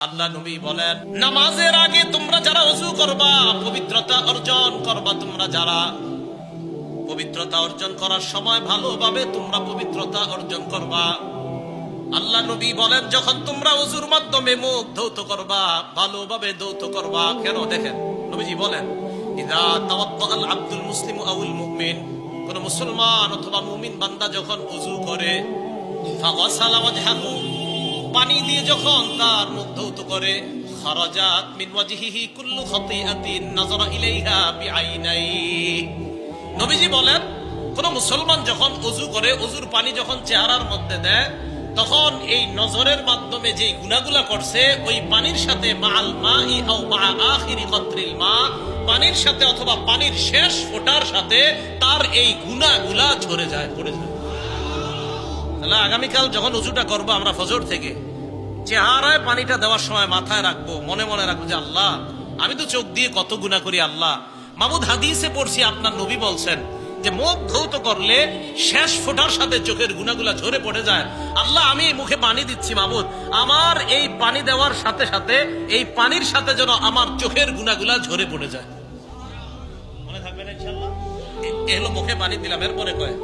আল্লাহ নবী বলেন, নামাজের আগে তোমরা যারা অজু করবা, পবিত্রতা অর্জন করবা তোমরা যারা। পবিত্রতা অর্জন করার সময় ভালোভাবে তোমরা পবিত্রতা অর্জন করবা। আল্লাহ নবী বলেন, যখন তোমরা অজুর মাধ্যমে মুখ ধৌত করবা, ভালোভাবে ধৌত করবা, কেন দেখেন? নবীজি বলেন, ইদা তাওয়াদ্দাল আব্দুল মুসলিম আউল মুমিন। কোন মুসলমান অথবা মুমিন বান্দা যখন অজু করে, ফাগাসালা ওয়াজহাহু পানি দিয়ে যখন তার মুখ ধৌত করে, খারাজাত মিন ওয়াজহিহি কুল্লু খাতিআতিন নাযারা ইলাইহা বিআইনাইহি। নবীজি বলেন, কোন মুসলমান যখন অজু করে, অজুর পানি যখন চেহারার মধ্যে দেয়, তখন এই নজরের মাধ্যমে যে গুনাগুলা করছে, ওই পানির সাথে মাল মা ই আও মা আখিরি কত্রিল মা, পানির সাথে অথবা পানির শেষ ফোটার সাথে তার এই গুনাগুলা ঝরে যায়, পড়ে যায়। তাহলে আগামীকাল যখন উজুটা করব আমরা ফজর থেকে চেহারায় পানিটা দেওয়ার সময় মাথায় রাখব, মনে মনে রাখব যে আল্লাহ, আমি তো চোখ দিয়ে কত গুণা করি আল্লাহ। মামুদ হাদিসে পড়ছি, আপনার নবী বলছেন যে মুখ ধৌত করলে শেষ ফোটার সাথে চোখের গুণাগুলা ঝরে পড়ে যায়। আল্লাহ, আমি মুখে পানি দিচ্ছি মামুদ। আমার এই পানি দেওয়ার সাথে সাথে এই পানির সাথে যেন আমার চোখের গুণাগুলা ঝরে পড়ে যায়। মনে থাকবে না ইনশাআল্লাহ? এ- এ হলো মুখে পানি দিলাম, এরপরে কয়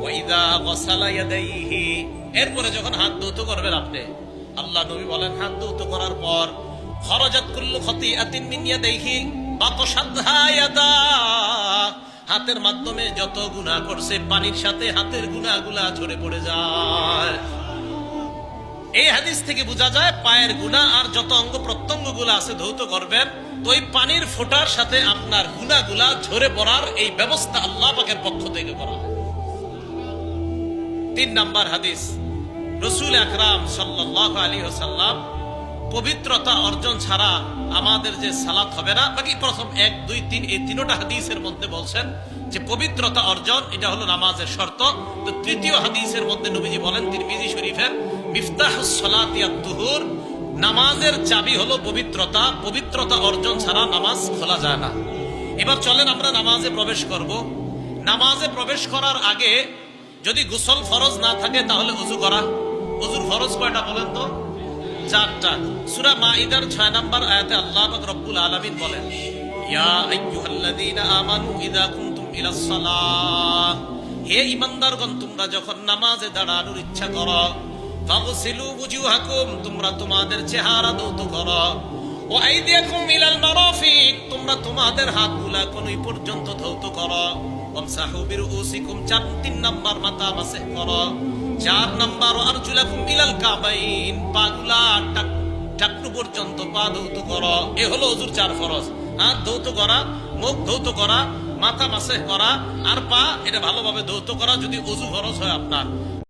ওয়াইদা গসালা ইয়াদাইহি এরপরে যখন হাত ধৌত করবেন আপনি আল্লাহ নবী বলেন, হাত ধৌত করার পর, খরজাত কুল্লু খতিআতিন মিন ইয়াদাইহি বাতশাদহা ইয়াদা হাতের মাধ্যমে যত গুনাহ করছে, পানির সাথে হাতের গুনাহগুলা ঝরে পড়ে যায়। এই হাদিস থেকে বোঝা যায়, পায়ের গুণা আর যত অঙ্গ প্রত্যঙ্গগুলা আছে ধৌত করবেন, তো ওই পানির ফোটার সাথে আপনার গুণাগুলা ঝরে পড়ার এই ব্যবস্থা আল্লাহ পাকের পক্ষ থেকে করা হয়। তিন নাম্বার হাদিস রসুল আকরাম সাল্লাহ আলী সাল্লাম পবিত্রতা অর্জন ছাড়া আমাদের যে সালাত হবে না, বাকি প্রথম এক, দুই, তিন, এই তিনোটা হাদিসের মধ্যে বলছেন যে পবিত্রতা অর্জন, এটা হলো নামাজের শর্ত। তো তৃতীয় হাদিসের মধ্যে নবীজি বলেন, তিরমিজি শরীফের মিফতাহ তুহুর নামাজের চাবি হলো পবিত্রতা পবিত্রতা অর্জন ছাড়া নামাজ খোলা যায় না। এবার চলেন আমরা নামাজে প্রবেশ করব। নামাজে প্রবেশ করার আগে যদি গোসল ফরজ না থাকে, তাহলে উজু করা। উজুর ফরজ কয়টা বলেন তো? চারটা। সূরা মাইদার 6 নাম্বার আয়াতে আল্লাহ রব্বুল আলামিন বলেন, ইয়া আইয়ুহাল্লাযীনা আমানু ইযা কুনতুম ইলাস সালাহ। হে ঈমানদারগণ, তোমরা যখন নামাজে দাঁড়ানোর ইচ্ছা করো, ফাগসিলু বুজুহাকুম তোমরা তোমাদের চেহারা ধৌত করো। ও আইদিয়াকুম ইলাল মারাফিক, তোমরা তোমাদের হাতগুলা কোনই পর্যন্ত ধৌত করো। ওমসাহু বিরুসিকুম চার তিন নাম্বার মাথা মাসে করো। চার নাম্বার আরজুলাকুম ইলাল কাবাইন। পাগুলা টাক- টাকটু পর্যন্ত পা ধৌত করো। এ হলো ওজুর চার ফরজ। হাত ধৌত করা, মুখ ধৌত করা, মাথা মাসে করা, আর পা এটা ভালোভাবে ধৌত করা যদি অজু ফরজ হয় আপনার।